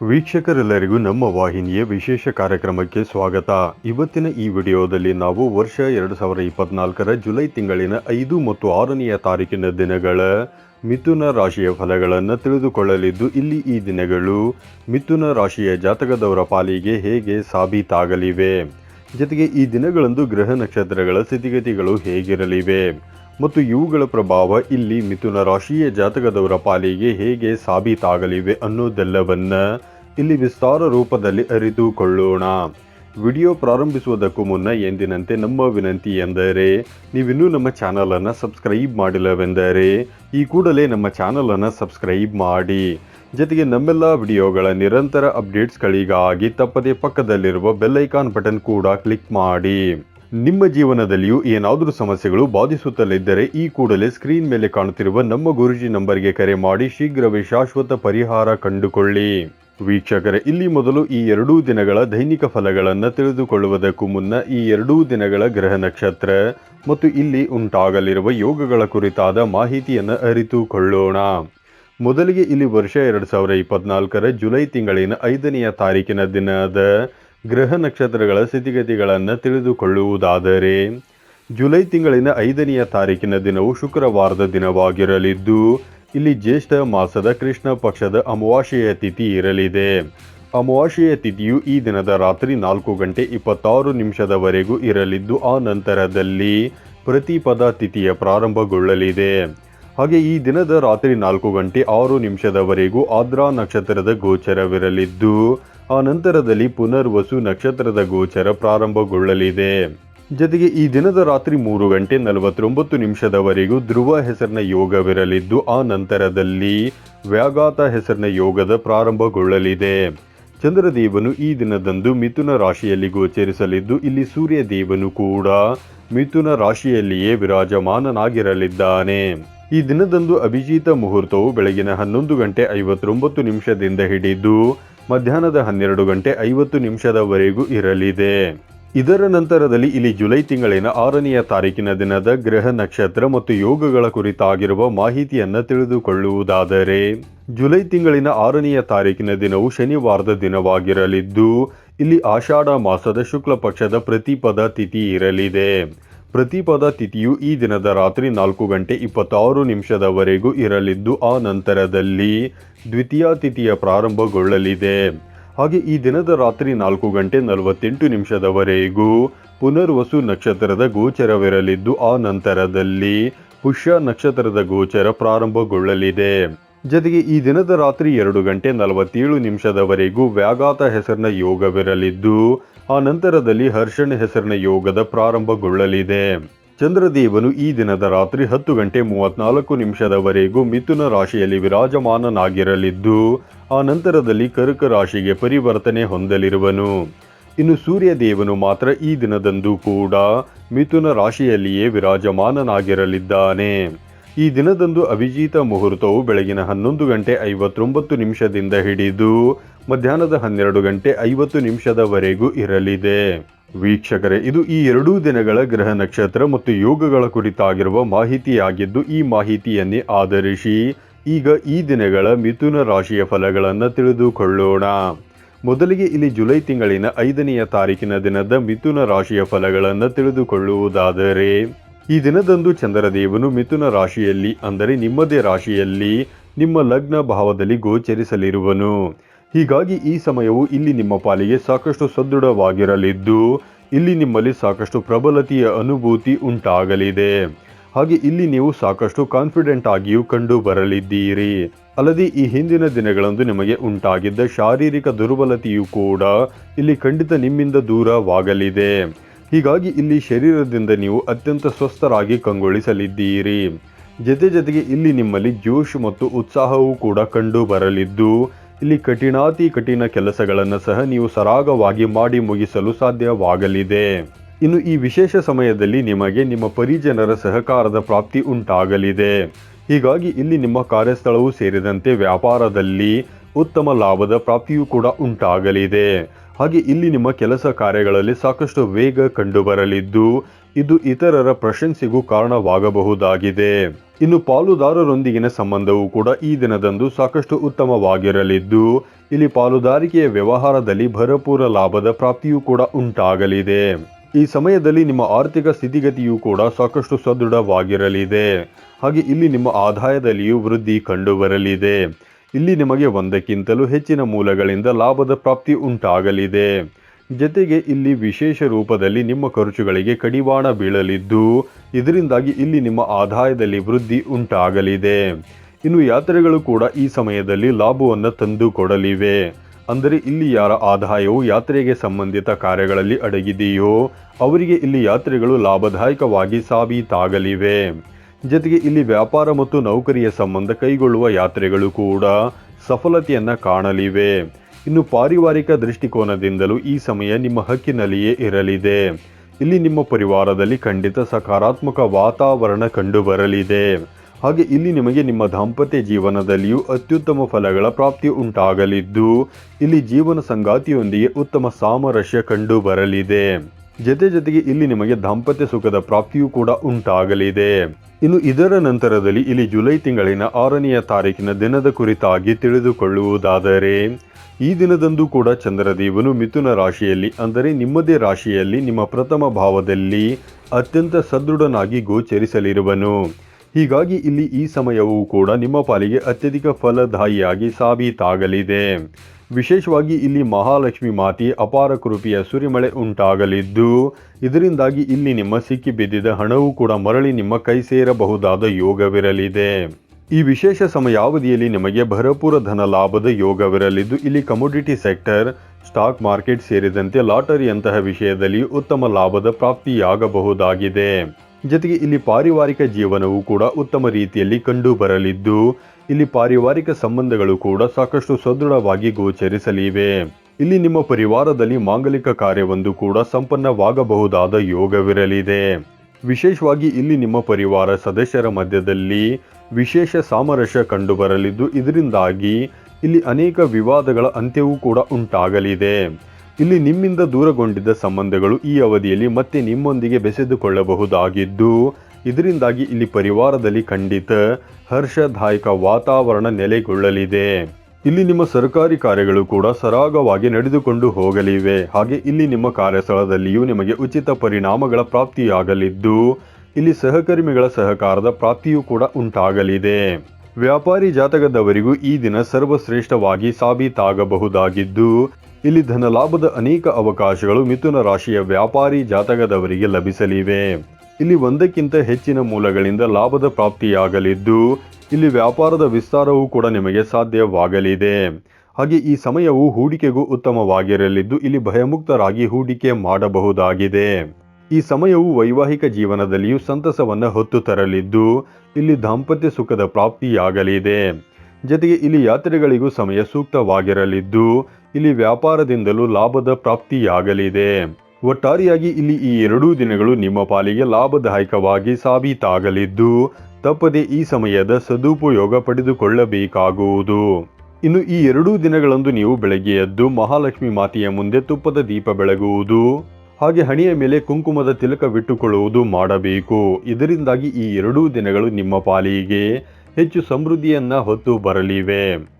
ವೀಕ್ಷಕರೆಲ್ಲರಿಗೂ ನಮ್ಮ ವಾಹಿನಿಯ ವಿಶೇಷ ಕಾರ್ಯಕ್ರಮಕ್ಕೆ ಸ್ವಾಗತ. ಇವತ್ತಿನ ಈ ವಿಡಿಯೋದಲ್ಲಿ ನಾವು ವರ್ಷ ಎರಡು ಸಾವಿರದ ಇಪ್ಪತ್ನಾಲ್ಕರ ಜುಲೈ ತಿಂಗಳಿನ ಐದು ಮತ್ತು ಆರನೆಯ ತಾರೀಕಿನ ದಿನಗಳ ಮಿಥುನ ರಾಶಿಯ ಫಲಗಳನ್ನು ತಿಳಿದುಕೊಳ್ಳಲಿದ್ದು, ಇಲ್ಲಿ ಈ ದಿನಗಳು ಮಿಥುನ ರಾಶಿಯ ಜಾತಕದವರ ಪಾಲಿಗೆ ಹೇಗೆ ಸಾಬೀತಾಗಲಿವೆ? ಜೊತೆಗೆ ಈ ದಿನಗಳಂದು ಗ್ರಹ ನಕ್ಷತ್ರಗಳ ಸ್ಥಿತಿಗತಿಗಳು ಹೇಗಿರಲಿವೆ? ಮತ್ತು ಇವುಗಳ ಪ್ರಭಾವ ಇಲ್ಲಿ ಮಿಥುನ ರಾಶಿಯ ಜಾತಕದವರ ಪಾಲಿಗೆ ಹೇಗೆ ಸಾಬೀತಾಗಲಿವೆ ಅನ್ನೋದೆಲ್ಲವನ್ನ ಇಲ್ಲಿ ವಿಸ್ತಾರ ರೂಪದಲ್ಲಿ ಅರಿತುಕೊಳ್ಳೋಣ. ವಿಡಿಯೋ ಪ್ರಾರಂಭಿಸುವುದಕ್ಕೂ ಮುನ್ನ ಎಂದಿನಂತೆ ನಮ್ಮ ವಿನಂತಿ ಎಂದರೆ, ನೀವಿನ್ನೂ ನಮ್ಮ ಚಾನಲನ್ನು ಸಬ್ಸ್ಕ್ರೈಬ್ ಮಾಡಿಲ್ಲವೆಂದರೆ, ಈ ಕೂಡಲೇ ನಮ್ಮ ಚಾನಲನ್ನು ಸಬ್ಸ್ಕ್ರೈಬ್ ಮಾಡಿ. ಜೊತೆಗೆ ನಮ್ಮೆಲ್ಲ ವಿಡಿಯೋಗಳ ನಿರಂತರ ಅಪ್ಡೇಟ್ಸ್ಗಳಿಗಾಗಿ ತಪ್ಪದೇ ಪಕ್ಕದಲ್ಲಿರುವ ಬೆಲ್ಲೈಕಾನ್ ಬಟನ್ ಕೂಡ ಕ್ಲಿಕ್ ಮಾಡಿ. ನಿಮ್ಮ ಜೀವನದಲ್ಲಿಯೂ ಏನಾದರೂ ಸಮಸ್ಯೆಗಳು ಬಾಧಿಸುತ್ತಲಿದ್ದರೆ ಈ ಕೂಡಲೇ ಸ್ಕ್ರೀನ್ ಮೇಲೆ ಕಾಣುತ್ತಿರುವ ನಮ್ಮ ಗುರುಜಿ ನಂಬರ್ಗೆ ಕರೆ ಮಾಡಿ ಶೀಘ್ರವೇ ಶಾಶ್ವತ ಪರಿಹಾರ ಕಂಡುಕೊಳ್ಳಿ. ವೀಕ್ಷಕರೇ, ಇಲ್ಲಿ ಮೊದಲು ಈ ಎರಡೂ ದಿನಗಳ ದೈನಿಕ ಫಲಗಳನ್ನು ತಿಳಿದುಕೊಳ್ಳುವುದಕ್ಕೂ ಮುನ್ನ ಈ ಎರಡೂ ದಿನಗಳ ಗ್ರಹ ನಕ್ಷತ್ರ ಮತ್ತು ಇಲ್ಲಿ ಉಂಟಾಗಲಿರುವ ಯೋಗಗಳ ಕುರಿತಾದ ಮಾಹಿತಿಯನ್ನು ಅರಿತುಕೊಳ್ಳೋಣ. ಮೊದಲಿಗೆ ಇಲ್ಲಿ ವರ್ಷ ಎರಡು ಸಾವಿರ ಇಪ್ಪತ್ನಾಲ್ಕರ ಜುಲೈ ತಿಂಗಳಿನ ಐದನೆಯ ತಾರೀಕಿನ ದಿನದ ಗ್ರಹ ನಕ್ಷತ್ರಗಳ ಸ್ಥಿತಿಗತಿಗಳನ್ನು ತಿಳಿದುಕೊಳ್ಳುವುದಾದರೆ, ಜುಲೈ ತಿಂಗಳಿನ ಐದನೆಯ ತಾರೀಕಿನ ದಿನವು ಶುಕ್ರವಾರದ ದಿನವಾಗಿರಲಿದ್ದು ಇಲ್ಲಿ ಜ್ಯೇಷ್ಠ ಮಾಸದ ಕೃಷ್ಣ ಪಕ್ಷದ ಅಮಾವಾಸ್ಯೆಯ ತಿಥಿ ಇರಲಿದೆ. ಅಮಾವಾಸ್ಯೆಯ ತಿಥಿಯು ಈ ದಿನದ ರಾತ್ರಿ ನಾಲ್ಕು ಗಂಟೆ ಇಪ್ಪತ್ತಾರು ನಿಮಿಷದವರೆಗೂ ಇರಲಿದ್ದು, ಆ ನಂತರದಲ್ಲಿ ಪ್ರತಿಪದ ತಿಥಿಯ ಪ್ರಾರಂಭಗೊಳ್ಳಲಿದೆ. ಹಾಗೆ ಈ ದಿನದ ರಾತ್ರಿ ನಾಲ್ಕು ಗಂಟೆ ಆರು ನಿಮಿಷದವರೆಗೂ ಆದ್ರಾ ನಕ್ಷತ್ರದ ಗೋಚರವಿರಲಿದ್ದು, ಆ ನಂತರದಲ್ಲಿ ಪುನರ್ವಸು ನಕ್ಷತ್ರದ ಗೋಚರ ಪ್ರಾರಂಭಗೊಳ್ಳಲಿದೆ. ಜೊತೆಗೆ ಈ ದಿನದ ರಾತ್ರಿ ಮೂರು ಗಂಟೆ ನಲವತ್ತೊಂಬತ್ತು ನಿಮಿಷದವರೆಗೂ ಧ್ರುವ ಹೆಸರಿನ ಯೋಗವಿರಲಿದ್ದು, ಆ ನಂತರದಲ್ಲಿ ವ್ಯಾಘಾತ ಹೆಸರಿನ ಯೋಗದ ಪ್ರಾರಂಭಗೊಳ್ಳಲಿದೆ. ಚಂದ್ರದೇವನು ಈ ದಿನದಂದು ಮಿಥುನ ರಾಶಿಯಲ್ಲಿ ಗೋಚರಿಸಲಿದ್ದು, ಇಲ್ಲಿ ಸೂರ್ಯ ದೇವನು ಕೂಡ ಮಿಥುನ ರಾಶಿಯಲ್ಲಿಯೇ ವಿರಾಜಮಾನನಾಗಿರಲಿದ್ದಾನೆ. ಈ ದಿನದಂದು ಅಭಿಜಿತ ಮುಹೂರ್ತವು ಬೆಳಗಿನ ಹನ್ನೊಂದು ಗಂಟೆ ಐವತ್ತೊಂಬತ್ತು ನಿಮಿಷದಿಂದ ಹಿಡಿದು ಮಧ್ಯಾಹ್ನದ ಹನ್ನೆರಡು ಗಂಟೆ ಐವತ್ತು ನಿಮಿಷದವರೆಗೂ ಇರಲಿದೆ. ಇದರ ನಂತರದಲ್ಲಿ ಇಲ್ಲಿ ಜುಲೈ ತಿಂಗಳಿನ ಆರನೆಯ ತಾರೀಕಿನ ದಿನದ ಗ್ರಹ ನಕ್ಷತ್ರ ಮತ್ತು ಯೋಗಗಳ ಕುರಿತಾಗಿರುವ ಮಾಹಿತಿಯನ್ನು ತಿಳಿದುಕೊಳ್ಳುವುದಾದರೆ, ಜುಲೈ ತಿಂಗಳಿನ ಆರನೆಯ ತಾರೀಕಿನ ದಿನವು ಶನಿವಾರದ ದಿನವಾಗಿರಲಿದ್ದು, ಇಲ್ಲಿ ಆಷಾಢ ಮಾಸದ ಶುಕ್ಲ ಪಕ್ಷದ ಪ್ರತಿಪದ ತಿಥಿ ಇರಲಿದೆ. ಪ್ರತಿಪದ ತಿಥಿಯು ಈ ದಿನದ ರಾತ್ರಿ ನಾಲ್ಕು ಗಂಟೆ ಇಪ್ಪತ್ತಾರು ನಿಮಿಷದವರೆಗೂ ಇರಲಿದ್ದು, ಆ ನಂತರದಲ್ಲಿ ದ್ವಿತೀಯ ತಿಥಿಯ ಪ್ರಾರಂಭಗೊಳ್ಳಲಿದೆ. ಹಾಗೆ ಈ ದಿನದ ರಾತ್ರಿ ನಾಲ್ಕು ಗಂಟೆ ನಲವತ್ತೆಂಟು ನಿಮಿಷದವರೆಗೂ ಪುನರ್ವಸು ನಕ್ಷತ್ರದ ಗೋಚರವಿರಲಿದ್ದು ಆ ನಂತರದಲ್ಲಿ ಪುಷ್ಯ ನಕ್ಷತ್ರದ ಗೋಚರ ಪ್ರಾರಂಭಗೊಳ್ಳಲಿದೆ. ಜೊತೆಗೆ ಈ ದಿನದ ರಾತ್ರಿ ಎರಡು ಗಂಟೆ ನಲವತ್ತೇಳು ನಿಮಿಷದವರೆಗೂ ವ್ಯಾಘಾತ ಹೆಸರಿನ ಯೋಗವಿರಲಿದ್ದು, ಆ ನಂತರದಲ್ಲಿ ಹರ್ಷಣ ಹೆಸರಿನ ಯೋಗದ ಪ್ರಾರಂಭಗೊಳ್ಳಲಿದೆ. ಚಂದ್ರದೇವನು ಈ ದಿನದ ರಾತ್ರಿ ಹತ್ತು ಗಂಟೆ ಮೂವತ್ನಾಲ್ಕು ನಿಮಿಷದವರೆಗೂ ಮಿಥುನ ರಾಶಿಯಲ್ಲಿ ವಿರಾಜಮಾನನಾಗಿರಲಿದ್ದು, ಆ ನಂತರದಲ್ಲಿ ಕರ್ಕ ರಾಶಿಗೆ ಪರಿವರ್ತನೆ ಹೊಂದಲಿರುವನು. ಇನ್ನು ಸೂರ್ಯದೇವನು ಮಾತ್ರ ಈ ದಿನದಂದು ಕೂಡ ಮಿಥುನ ರಾಶಿಯಲ್ಲಿಯೇ ವಿರಾಜಮಾನನಾಗಿರಲಿದ್ದಾನೆ. ಈ ದಿನದಂದು ಅಭಿಜಿತ ಮುಹೂರ್ತವು ಬೆಳಗಿನ ಹನ್ನೊಂದು ಗಂಟೆ ಐವತ್ತೊಂಬತ್ತು ನಿಮಿಷದಿಂದ ಹಿಡಿದು ಮಧ್ಯಾಹ್ನದ ಹನ್ನೆರಡು ಗಂಟೆ ಐವತ್ತು ನಿಮಿಷದವರೆಗೂ ಇರಲಿದೆ. ವೀಕ್ಷಕರೇ, ಇದು ಈ ಎರಡೂ ದಿನಗಳ ಗ್ರಹ ನಕ್ಷತ್ರ ಮತ್ತು ಯೋಗಗಳ ಕುರಿತಾಗಿರುವ ಮಾಹಿತಿಯಾಗಿದ್ದು, ಈ ಮಾಹಿತಿಯನ್ನೇ ಆಧರಿಸಿ ಈಗ ಈ ದಿನಗಳ ಮಿಥುನ ರಾಶಿಯ ಫಲಗಳನ್ನು ತಿಳಿದುಕೊಳ್ಳೋಣ. ಮೊದಲಿಗೆ ಇಲ್ಲಿ ಜುಲೈ ತಿಂಗಳಿನ ಐದನೆಯ ತಾರೀಕಿನ ದಿನದ ಮಿಥುನ ರಾಶಿಯ ಫಲಗಳನ್ನು ತಿಳಿದುಕೊಳ್ಳುವುದಾದರೆ, ಈ ದಿನದಂದು ಚಂದ್ರದೇವನು ಮಿಥುನ ರಾಶಿಯಲ್ಲಿ, ಅಂದರೆ ನಿಮ್ಮದೇ ರಾಶಿಯಲ್ಲಿ, ನಿಮ್ಮ ಲಗ್ನ ಭಾವದಲ್ಲಿ ಗೋಚರಿಸಲಿರುವನು. ಹೀಗಾಗಿ ಈ ಸಮಯವು ಇಲ್ಲಿ ನಿಮ್ಮ ಪಾಲಿಗೆ ಸಾಕಷ್ಟು ಸದೃಢವಾಗಿರಲಿದ್ದು, ಇಲ್ಲಿ ನಿಮ್ಮಲ್ಲಿ ಸಾಕಷ್ಟು ಪ್ರಬಲತೆಯ ಅನುಭೂತಿ ಉಂಟಾಗಲಿದೆ. ಹಾಗೆ ಇಲ್ಲಿ ನೀವು ಸಾಕಷ್ಟು ಕಾನ್ಫಿಡೆಂಟ್ ಆಗಿಯೂ ಕಂಡು ಬರಲಿದ್ದೀರಿ. ಅಲ್ಲದೆ ಈ ಹಿಂದಿನ ದಿನಗಳಂದು ನಿಮಗೆ ಉಂಟಾಗಿದ್ದ ಶಾರೀರಿಕ ದುರ್ಬಲತೆಯೂ ಕೂಡ ಇಲ್ಲಿ ಖಂಡಿತ ನಿಮ್ಮಿಂದ ದೂರವಾಗಲಿದೆ. ಹೀಗಾಗಿ ಇಲ್ಲಿ ಶರೀರದಿಂದ ನೀವು ಅತ್ಯಂತ ಸ್ವಸ್ಥರಾಗಿ ಕಂಗೊಳಿಸಲಿದ್ದೀರಿ. ಜೊತೆ ಜೊತೆಗೆ ಇಲ್ಲಿ ನಿಮ್ಮಲ್ಲಿ ಜೋಶ್ ಮತ್ತು ಉತ್ಸಾಹವೂ ಕೂಡ ಕಂಡು ಬರಲಿದ್ದು ಇಲ್ಲಿ ಕಠಿಣಾತಿ ಕಠಿಣ ಕೆಲಸಗಳನ್ನು ಸಹ ನೀವು ಸರಾಗವಾಗಿ ಮಾಡಿ ಮುಗಿಸಲು ಸಾಧ್ಯವಾಗಲಿದೆ. ಇನ್ನು ಈ ವಿಶೇಷ ಸಮಯದಲ್ಲಿ ನಿಮಗೆ ನಿಮ್ಮ ಪರಿಜನರ ಸಹಕಾರದ ಪ್ರಾಪ್ತಿ ಉಂಟಾಗಲಿದೆ. ಹೀಗಾಗಿ ಇಲ್ಲಿ ನಿಮ್ಮ ಕಾರ್ಯಸ್ಥಳವೂ ಸೇರಿದಂತೆ ವ್ಯಾಪಾರದಲ್ಲಿ ಉತ್ತಮ ಲಾಭದ ಪ್ರಾಪ್ತಿಯೂ ಕೂಡ ಉಂಟಾಗಲಿದೆ. ಹಾಗೆ ಇಲ್ಲಿ ನಿಮ್ಮ ಕೆಲಸ ಕಾರ್ಯಗಳಲ್ಲಿ ಸಾಕಷ್ಟು ವೇಗ ಕಂಡುಬರಲಿದ್ದು, ಇದು ಇತರರ ಪ್ರಶಂಸೆಗೂ ಕಾರಣವಾಗಬಹುದಾಗಿದೆ. ಇನ್ನು ಪಾಲುದಾರರೊಂದಿಗಿನ ಸಂಬಂಧವು ಕೂಡ ಈ ದಿನದಂದು ಸಾಕಷ್ಟು ಉತ್ತಮವಾಗಿರಲಿದ್ದು, ಇಲ್ಲಿ ಪಾಲುದಾರಿಕೆಯ ವ್ಯವಹಾರದಲ್ಲಿ ಭರಪೂರ ಲಾಭದ ಪ್ರಾಪ್ತಿಯೂ ಕೂಡ ಉಂಟಾಗಲಿದೆ. ಈ ಸಮಯದಲ್ಲಿ ನಿಮ್ಮ ಆರ್ಥಿಕ ಸ್ಥಿತಿಗತಿಯೂ ಕೂಡ ಸಾಕಷ್ಟು ಸದೃಢವಾಗಿರಲಿದೆ. ಹಾಗೆ ಇಲ್ಲಿ ನಿಮ್ಮ ಆದಾಯದಲ್ಲಿಯೂ ವೃದ್ಧಿ ಕಂಡುಬರಲಿದೆ. ಇಲ್ಲಿ ನಿಮಗೆ ಒಂದಕ್ಕಿಂತಲೂ ಹೆಚ್ಚಿನ ಮೂಲಗಳಿಂದ ಲಾಭದ ಪ್ರಾಪ್ತಿ ಉಂಟಾಗಲಿದೆ. ಜೊತೆಗೆ ಇಲ್ಲಿ ವಿಶೇಷ ರೂಪದಲ್ಲಿ ನಿಮ್ಮ ಖರ್ಚುಗಳಿಗೆ ಕಡಿವಾಣ ಬೀಳಲಿದ್ದು, ಇದರಿಂದಾಗಿ ಇಲ್ಲಿ ನಿಮ್ಮ ಆದಾಯದಲ್ಲಿ ವೃದ್ಧಿ ಉಂಟಾಗಲಿದೆ. ಇನ್ನು ಯಾತ್ರೆಗಳು ಕೂಡ ಈ ಸಮಯದಲ್ಲಿ ಲಾಭವನ್ನು ತಂದು ಕೊಡಲಿವೆ ಅಂದರೆ ಇಲ್ಲಿ ಯಾರ ಆದಾಯವು ಯಾತ್ರೆಗೆ ಸಂಬಂಧಿತ ಕಾರ್ಯಗಳಲ್ಲಿ ಅಡಗಿದೆಯೋ, ಅವರಿಗೆ ಇಲ್ಲಿ ಯಾತ್ರೆಗಳು ಲಾಭದಾಯಕವಾಗಿ ಸಾಬೀತಾಗಲಿವೆ. ಜೊತೆಗೆ ಇಲ್ಲಿ ವ್ಯಾಪಾರ ಮತ್ತು ನೌಕರಿಯ ಸಂಬಂಧ ಕೈಗೊಳ್ಳುವ ಯಾತ್ರೆಗಳು ಕೂಡ ಸಫಲತೆಯನ್ನು ಕಾಣಲಿವೆ. ಇನ್ನು ಪಾರಿವಾರಿಕ ದೃಷ್ಟಿಕೋನದಿಂದಲೂ ಈ ಸಮಯ ನಿಮ್ಮ ಹಕ್ಕಿನಲ್ಲಿಯೇ ಇರಲಿದೆ. ಇಲ್ಲಿ ನಿಮ್ಮ ಪರಿವಾರದಲ್ಲಿ ಖಂಡಿತ ಸಕಾರಾತ್ಮಕ ವಾತಾವರಣ ಕಂಡುಬರಲಿದೆ. ಹಾಗೆ ಇಲ್ಲಿ ನಿಮಗೆ ನಿಮ್ಮ ದಾಂಪತ್ಯ ಜೀವನದಲ್ಲಿಯೂ ಅತ್ಯುತ್ತಮ ಫಲಗಳ ಪ್ರಾಪ್ತಿ ಉಂಟಾಗಲಿದ್ದು, ಇಲ್ಲಿ ಜೀವನ ಸಂಗಾತಿಯೊಂದಿಗೆ ಉತ್ತಮ ಸಾಮರಸ್ಯ ಕಂಡು ಬರಲಿದೆ ಜೊತೆ ಜೊತೆಗೆ ಇಲ್ಲಿ ನಿಮಗೆ ದಾಂಪತ್ಯ ಸುಖದ ಪ್ರಾಪ್ತಿಯೂ ಕೂಡ ಉಂಟಾಗಲಿದೆ. ಇನ್ನು ಇದರ ನಂತರದಲ್ಲಿ ಇಲ್ಲಿ ಜುಲೈ ತಿಂಗಳಿನ ಆರನೆಯ ತಾರೀಕಿನ ದಿನದ ಕುರಿತಾಗಿ ತಿಳಿದುಕೊಳ್ಳುವುದಾದರೆ, ಈ ದಿನದಂದು ಕೂಡ ಚಂದ್ರದೇವನು ಮಿಥುನ ರಾಶಿಯಲ್ಲಿ, ಅಂದರೆ ನಿಮ್ಮದೇ ರಾಶಿಯಲ್ಲಿ ನಿಮ್ಮ ಪ್ರಥಮ ಭಾವದಲ್ಲಿ ಅತ್ಯಂತ ಸದೃಢನಾಗಿ ಗೋಚರಿಸಲಿರುವನು. ಹೀಗಾಗಿ ಇಲ್ಲಿ ಈ ಸಮಯವೂ ಕೂಡ ನಿಮ್ಮ ಪಾಲಿಗೆ ಅತ್ಯಧಿಕ ಫಲದಾಯಿಯಾಗಿ ಸಾಬೀತಾಗಲಿದೆ. ವಿಶೇಷವಾಗಿ ಇಲ್ಲಿ ಮಹಾಲಕ್ಷ್ಮಿ ಮಾತಿ ಅಪಾರ ಕೃಪೆಯ ಸುರಿಮಳೆ ಉಂಟಾಗಲಿದ್ದು, ಇದರಿಂದಾಗಿ ಇಲ್ಲಿ ನಿಮ್ಮ ಸಿಕ್ಕಿ ಬಿದ್ದಿದ ಹಣವೂ ಕೂಡ ಮರಳಿ ನಿಮ್ಮ ಕೈ ಸೇರಬಹುದಾದ ಯೋಗವಿರಲಿದೆ. ಈ ವಿಶೇಷ ಸಮಯಾವಧಿಯಲ್ಲಿ ನಿಮಗೆ ಭರಪೂರ ಧನ ಲಾಭದ ಯೋಗವಿರಲಿದ್ದು, ಇಲ್ಲಿ ಕಮೋಡಿಟಿ ಸೆಕ್ಟರ್ ಸ್ಟಾಕ್ ಮಾರ್ಕೆಟ್ ಸೇರಿದಂತೆ ಲಾಟರಿಯಂತಹ ವಿಷಯದಲ್ಲಿ ಉತ್ತಮ ಲಾಭದ ಪ್ರಾಪ್ತಿಯಾಗಬಹುದಾಗಿದೆ. ಜೊತೆಗೆ ಇಲ್ಲಿ ಪಾರಿವಾರಿಕ ಜೀವನವು ಕೂಡ ಉತ್ತಮ ರೀತಿಯಲ್ಲಿ ಕಂಡು ಬರಲಿದ್ದು ಇಲ್ಲಿ ಪಾರಿವಾರಿಕ ಸಂಬಂಧಗಳು ಕೂಡ ಸಾಕಷ್ಟು ಸದೃಢವಾಗಿ ಗೋಚರಿಸಲಿವೆ. ಇಲ್ಲಿ ನಿಮ್ಮ ಪರಿವಾರದಲ್ಲಿ ಮಾಂಗಲಿಕ ಕಾರ್ಯವೊಂದು ಕೂಡ ಸಂಪನ್ನವಾಗಬಹುದಾದ ಯೋಗವಿರಲಿದೆ. ವಿಶೇಷವಾಗಿ ಇಲ್ಲಿ ನಿಮ್ಮ ಪರಿವಾರ ಸದಸ್ಯರ ಮಧ್ಯದಲ್ಲಿ ವಿಶೇಷ ಸಾಮರಸ್ಯ ಕಂಡುಬರಲಿದ್ದು ಇದರಿಂದಾಗಿ ಇಲ್ಲಿ ಅನೇಕ ವಿವಾದಗಳ ಅಂತ್ಯವೂ ಕೂಡ ಉಂಟಾಗಲಿದೆ. ಇಲ್ಲಿ ನಿಮ್ಮಿಂದ ದೂರಗೊಂಡಿದ್ದ ಸಂಬಂಧಗಳು ಈ ಅವಧಿಯಲ್ಲಿ ಮತ್ತೆ ನಿಮ್ಮೊಂದಿಗೆ ಬೆಸೆದುಕೊಳ್ಳಬಹುದಾಗಿದ್ದು, ಇದರಿಂದಾಗಿ ಇಲ್ಲಿ ಪರಿವಾರದಲ್ಲಿ ಖಂಡಿತ ಹರ್ಷದಾಯಕ ವಾತಾವರಣ ನೆಲೆಗೊಳ್ಳಲಿದೆ. ಇಲ್ಲಿ ನಿಮ್ಮ ಸರ್ಕಾರಿ ಕಾರ್ಯಗಳು ಕೂಡ ಸರಾಗವಾಗಿ ನಡೆದುಕೊಂಡು ಹೋಗಲಿವೆ. ಹಾಗೆ ಇಲ್ಲಿ ನಿಮ್ಮ ಕಾರ್ಯಸ್ಥಳದಲ್ಲಿಯೂ ನಿಮಗೆ ಉಚಿತ ಪರಿಣಾಮಗಳ ಪ್ರಾಪ್ತಿಯಾಗಲಿದ್ದು, ಇಲ್ಲಿ ಸಹಕರ್ಮಿಗಳ ಸಹಕಾರದ ಪ್ರಾಪ್ತಿಯೂ ಕೂಡ ಉಂಟಾಗಲಿದೆ. ವ್ಯಾಪಾರಿ ಜಾತಕದವರಿಗೂ ಈ ದಿನ ಸರ್ವಶ್ರೇಷ್ಠವಾಗಿ ಸಾಬೀತಾಗಬಹುದಾಗಿದ್ದು ಇಲ್ಲಿ ಧನಲಾಭದ ಅನೇಕ ಅವಕಾಶಗಳು ಮಿಥುನ ರಾಶಿಯ ವ್ಯಾಪಾರಿ ಜಾತಕದವರಿಗೆ ಲಭಿಸಲಿವೆ. ಇಲ್ಲಿ ಒಂದಕ್ಕಿಂತ ಹೆಚ್ಚಿನ ಮೂಲಗಳಿಂದ ಲಾಭದ ಪ್ರಾಪ್ತಿಯಾಗಲಿದ್ದು, ಇಲ್ಲಿ ವ್ಯಾಪಾರದ ವಿಸ್ತಾರವೂ ಕೂಡ ನಿಮಗೆ ಸಾಧ್ಯವಾಗಲಿದೆ. ಹಾಗೆ ಈ ಸಮಯವು ಹೂಡಿಕೆಗೂ ಉತ್ತಮವಾಗಿರಲಿದ್ದು, ಇಲ್ಲಿ ಭಯಮುಕ್ತರಾಗಿ ಹೂಡಿಕೆ ಮಾಡಬಹುದಾಗಿದೆ. ಈ ಸಮಯವು ವೈವಾಹಿಕ ಜೀವನದಲ್ಲಿಯೂ ಸಂತಸವನ್ನು ಹೊತ್ತು ತರಲಿದ್ದು, ಇಲ್ಲಿ ದಾಂಪತ್ಯ ಸುಖದ ಪ್ರಾಪ್ತಿಯಾಗಲಿದೆ. ಜೊತೆಗೆ ಇಲ್ಲಿ ಯಾತ್ರೆಗಳಿಗೂ ಸಮಯ ಸೂಕ್ತವಾಗಿರಲಿದ್ದು ಇಲ್ಲಿ ವ್ಯಾಪಾರದಿಂದಲೂ ಲಾಭದ ಪ್ರಾಪ್ತಿಯಾಗಲಿದೆ. ಒಟ್ಟಾರೆಯಾಗಿ ಇಲ್ಲಿ ಈ ಎರಡೂ ದಿನಗಳು ನಿಮ್ಮ ಪಾಲಿಗೆ ಲಾಭದಾಯಕವಾಗಿ ಸಾಬೀತಾಗಲಿದ್ದು, ತಪ್ಪದೆ ಈ ಸಮಯದ ಸದುಪಯೋಗ ಪಡೆದುಕೊಳ್ಳಬೇಕಾಗುವುದು. ಇನ್ನು ಈ ಎರಡೂ ದಿನಗಳಂದು ನೀವು ಬೆಳಗ್ಗೆ ಎದ್ದು ಮಹಾಲಕ್ಷ್ಮಿ ಮಾತೆಯ ಮುಂದೆ ತುಪ್ಪದ ದೀಪ ಬೆಳಗುವುದು, ಹಾಗೆ ಹಣೆಯ ಮೇಲೆ ಕುಂಕುಮದ ತಿಲಕವಿಟ್ಟುಕೊಳ್ಳುವುದು ಮಾಡಬೇಕು. ಇದರಿಂದಾಗಿ ಈ ಎರಡೂ ದಿನಗಳು ನಿಮ್ಮ ಪಾಲಿಗೆ ಹೆಚ್ಚು ಸಮೃದ್ಧಿಯನ್ನ ಹೊತ್ತು ಬರಲಿವೆ.